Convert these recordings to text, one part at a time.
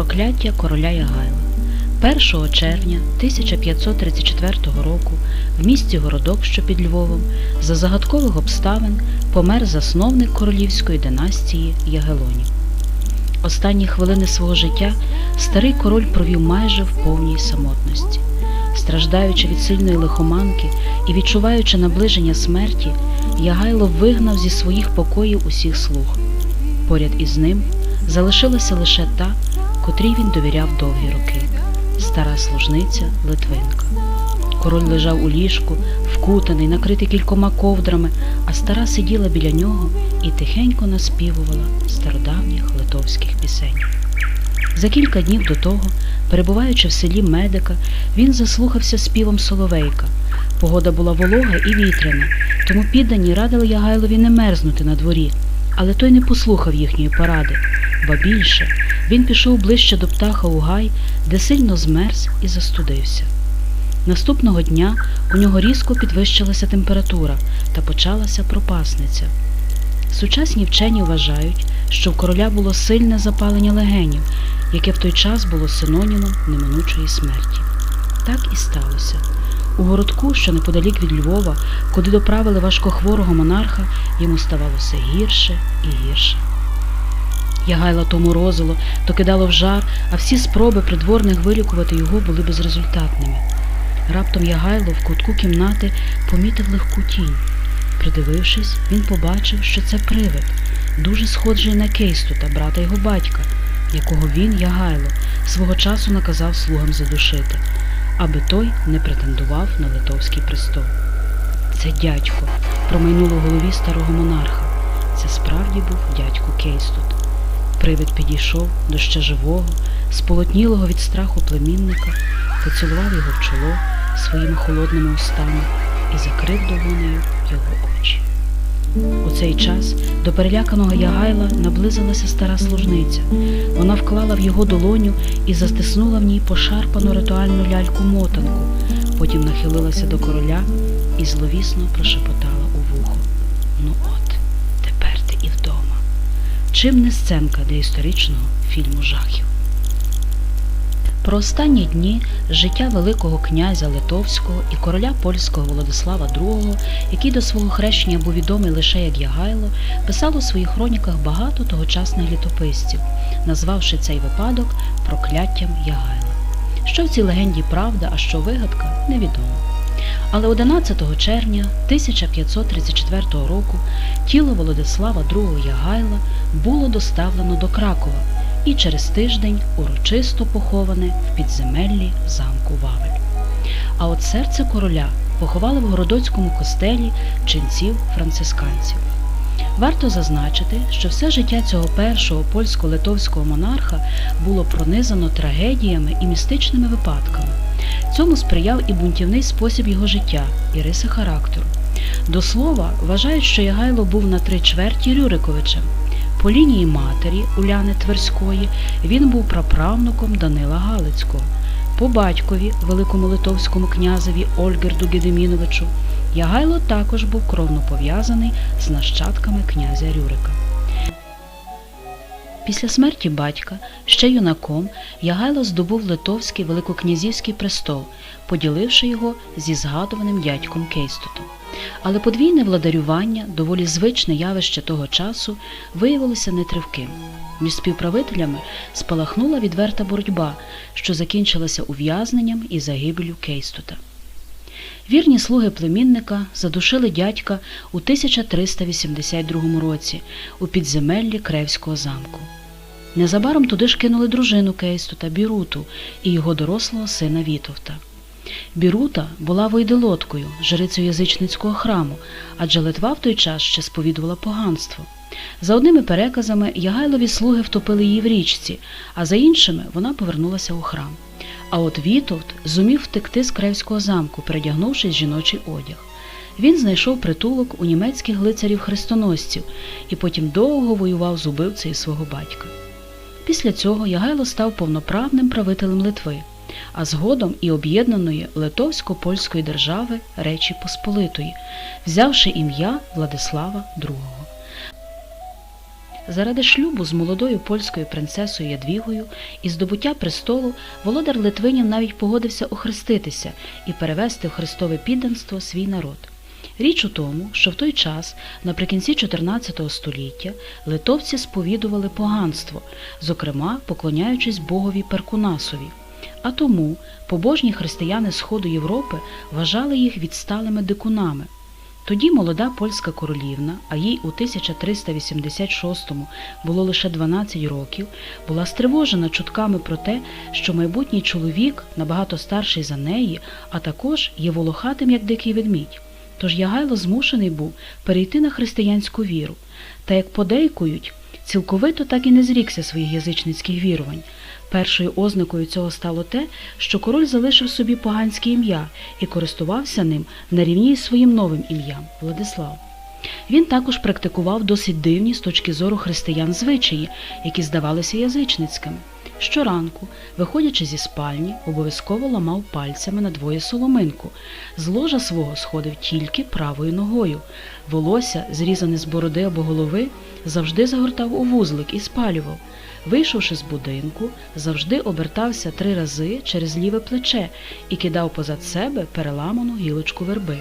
Прокляття короля Ягайла 1 червня 1534 року в місті Городок, що під Львовом, за загадкових обставин помер засновник королівської династії Ягелонів. Останні хвилини свого життя старий король провів майже в повній самотності. Страждаючи від сильної лихоманки і відчуваючи наближення смерті, Ягайло вигнав зі своїх покоїв усіх слуг. Поряд із ним залишилася лише та, котрій він довіряв довгі роки стара служниця Литвинка. Король лежав у ліжку, вкутаний, накритий кількома ковдрами, а стара сиділа біля нього і тихенько наспівувала стародавніх литовських пісень. За кілька днів до того, перебуваючи в селі Медика, він заслухався співом Соловейка. Погода була волога і вітряна, тому піддані радили Ягайлові не мерзнути на дворі, але той не послухав їхньої поради, ба більше він пішов ближче до птаха у гай, де сильно змерз і застудився. Наступного дня у нього різко підвищилася температура та почалася пропасниця. Сучасні вчені вважають, що в короля було сильне запалення легенів, яке в той час було синонімом неминучої смерті. Так і сталося. У городку, що неподалік від Львова, куди доправили важкохворого монарха, йому ставало все гірше і гірше. Ягайло то морозило, то кидало в жар, а всі спроби придворних вилікувати його були безрезультатними. Раптом Ягайло в кутку кімнати помітив легку тінь. Придивившись, він побачив, що це привид, дуже схожий на Кейстута, брата його батька, якого він, Ягайло, свого часу наказав слугам задушити, аби той не претендував на литовський престол. Це дядько, промайнуло в голові старого монарха. Це справді був дядько Кейстут. Привид підійшов до ще живого, сполотнілого від страху племінника, поцілував його в чоло своїми холодними устами і закрив долонею його очі. У цей час до переляканого Ягайла наблизилася стара служниця. Вона вклала в його долоню і застиснула в ній пошарпану ритуальну ляльку-мотанку, потім нахилилася до короля і зловісно прошепотала Чим не сценка для історичного фільму жахів? Про останні дні життя Великого князя Литовського і короля польського Володислава II, який до свого хрещення був відомий лише як Ягайло, писало у своїх хроніках багато тогочасних літописців, назвавши цей випадок прокляттям Ягайла. Що в цій легенді правда, а що вигадка, невідомо. Але 11 червня 1534 року тіло Володислава II Ягайла було доставлено до Кракова і через тиждень урочисто поховане в підземеллі замку Вавель. А от серце короля поховали в Городоцькому костелі ченців францисканців. Варто зазначити, що все життя цього першого польсько-литовського монарха було пронизано трагедіями і містичними випадками. Цьому сприяв і бунтівний спосіб його життя, і риси характеру. До слова, вважають, що Ягайло був на три чверті Рюриковичем. По лінії матері Уляни Тверської він був праправнуком Данила Галицького. По батькові, великому литовському князеві Ольгерду Гедеміновичу, Ягайло також був кровно пов'язаний з нащадками князя Рюрика. Після смерті батька, ще юнаком, Ягайло здобув литовський великокнязівський престол, поділивши його зі згадуваним дядьком Кейстутом. Але подвійне владарювання, доволі звичне явище того часу, виявилося нетривким. Між співправителями спалахнула відверта боротьба, що закінчилася ув'язненням і загибелю Кейстута. Вірні слуги племінника задушили дядька у 1382 році у підземеллі Кревського замку. Незабаром туди ж кинули дружину Кейстута Біруту і його дорослого сина Вітовта. Бірута була войделоткою, жрицею язичницького храму, адже Литва в той час ще сповідувала поганство. За одними переказами Ягайлові слуги втопили її в річці, а за іншими вона повернулася у храм. А от Вітовт зумів втекти з Кревського замку, передягнувшись жіночий одяг. Він знайшов притулок у німецьких лицарів-хрестоносців і потім довго воював з убивцею свого батька. Після цього Ягайло став повноправним правителем Литви, а згодом і об'єднаної Литовсько-Польської держави Речі Посполитої, взявши ім'я Владислава II. Заради шлюбу з молодою польською принцесою Ядвігою і здобуття престолу володар Литвинів навіть погодився охреститися і перевести в Христове підданство свій народ. Річ у тому, що в той час, наприкінці 14 століття, литовці сповідували поганство, зокрема поклоняючись богові Перкунасові. А тому побожні християни Сходу Європи вважали їх відсталими дикунами. Тоді молода польська королівна, а їй у 1386-му було лише 12 років, була стривожена чутками про те, що майбутній чоловік, набагато старший за неї, а також є волохатим, як дикий ведмідь. Тож Ягайло змушений був перейти на християнську віру, та як подейкують, цілковито так і не зрікся своїх язичницьких вірувань. Першою ознакою цього стало те, що король залишив собі поганське ім'я і користувався ним на рівні з своїм новим ім'ям Владислав. Він також практикував досить дивні з точки зору християн звичаї, які здавалися язичницькими. Щоранку, виходячи зі спальні, обов'язково ламав пальцями на двоє соломинку. З ложа свого сходив тільки правою ногою. Волосся, зрізане з бороди або голови, завжди загортав у вузлик і спалював. Вийшовши з будинку, завжди обертався три рази через ліве плече і кидав позад себе переламану гілочку верби.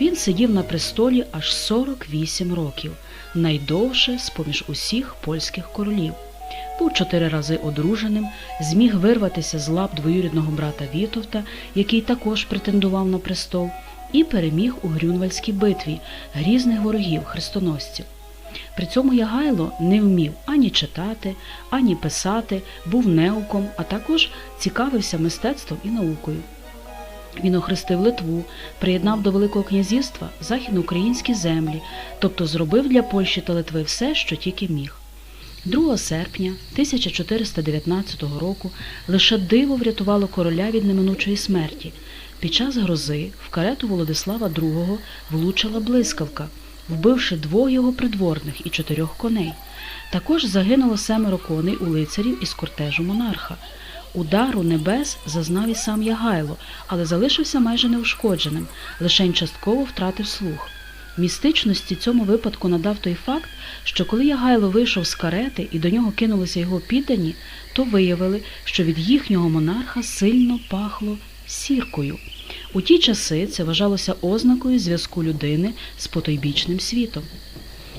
Він сидів на престолі аж 48 років, найдовше з поміж усіх польських королів. Був чотири рази одруженим, зміг вирватися з лап двоюрідного брата Вітовта, який також претендував на престол, і переміг у Грюнвальській битві грізних ворогів хрестоносців. При цьому Ягайло не вмів ані читати, ані писати, був неуком, а також цікавився мистецтвом і наукою. Він охрестив Литву, приєднав до Великого князівства західноукраїнські землі, тобто зробив для Польщі та Литви все, що тільки міг. 2 серпня 1419 року лише диво врятувало короля від неминучої смерті. Під час грози в карету Володислава II влучила блискавка, вбивши двох його придворних і чотирьох коней. Також загинуло семеро коней у лицарів із кортежу монарха. Удару небес зазнав і сам Ягайло, але залишився майже неушкодженим, лише частково втратив слух. Містичності цьому випадку надав той факт, що коли Ягайло вийшов з карети і до нього кинулися його піддані, то виявили, що від їхнього монарха сильно пахло сіркою. У ті часи це вважалося ознакою зв'язку людини з потойбічним світом.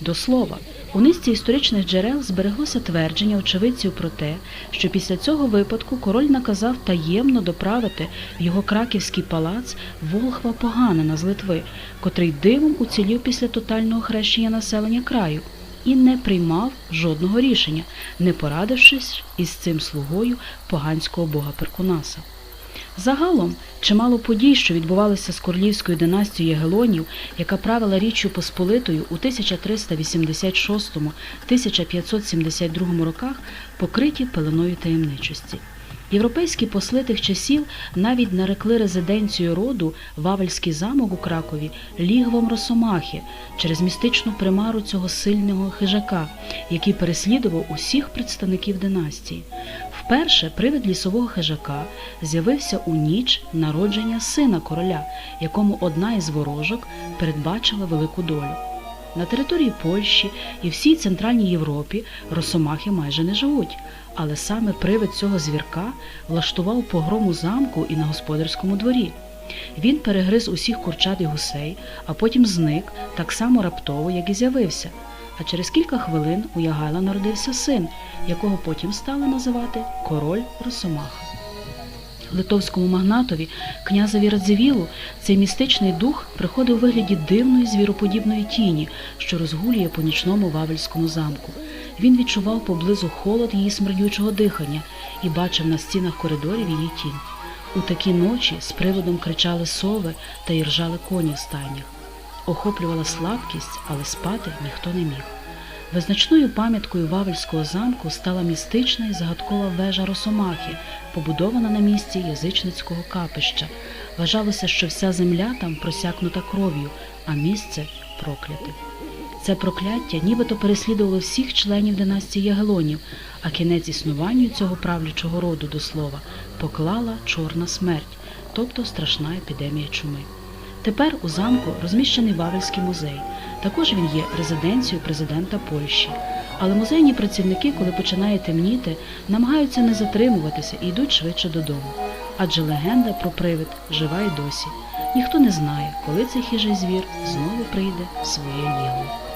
До слова, у низці історичних джерел збереглося твердження очевидців про те, що після цього випадку король наказав таємно доправити в його краківський палац Волхва Поганина з Литви, котрий дивом уцілів після тотального хрещення населення краю, і не приймав жодного рішення, не порадившись із цим слугою поганського бога Перкунаса. Загалом, чимало подій, що відбувалися з королівською династією Ягелонів, яка правила Річчю Посполитою у 1386-1572 роках, покриті пеленою таємничості. Європейські посли тих часів навіть нарекли резиденцію роду Вавельський замок у Кракові лігвом Росомахи через містичну примару цього сильного хижака, який переслідував усіх представників династії. Вперше привид лісового хижака з'явився у ніч народження сина короля, якому одна із ворожок передбачила велику долю. На території Польщі і всій Центральній Європі росомахи майже не живуть, але саме привид цього звірка влаштував погром у замку і на господарському дворі. Він перегриз усіх курчат і гусей, а потім зник так само раптово, як і з'явився. А через кілька хвилин у Ягайла народився син, якого потім стали називати король Росомаха. Литовському магнатові, князеві Радзивілу, цей містичний дух приходив у вигляді дивної звіроподібної тіні, що розгулює по нічному Вавельському замку. Він відчував поблизу холод її смердючого дихання і бачив на стінах коридорів її тінь. У такі ночі з приводом кричали сови та іржали коні в стайнях. Охоплювала слабкість, але спати ніхто не міг. Визначною пам'яткою Вавельського замку стала містична і загадкова вежа Росомахи, побудована на місці язичницького капища. Вважалося, що вся земля там просякнута кров'ю, а місце прокляте. Це прокляття нібито переслідувало всіх членів династії Ягелонів, а кінець існуванню цього правлячого роду до слова поклала чорна смерть, тобто страшна епідемія чуми. Тепер у замку розміщений Вавельський музей. Також він є резиденцією президента Польщі. Але музейні працівники, коли починає темніти, намагаються не затримуватися і йдуть швидше додому. Адже легенда про привид жива й досі. Ніхто не знає, коли цей хижий звір знову прийде в своє лігво.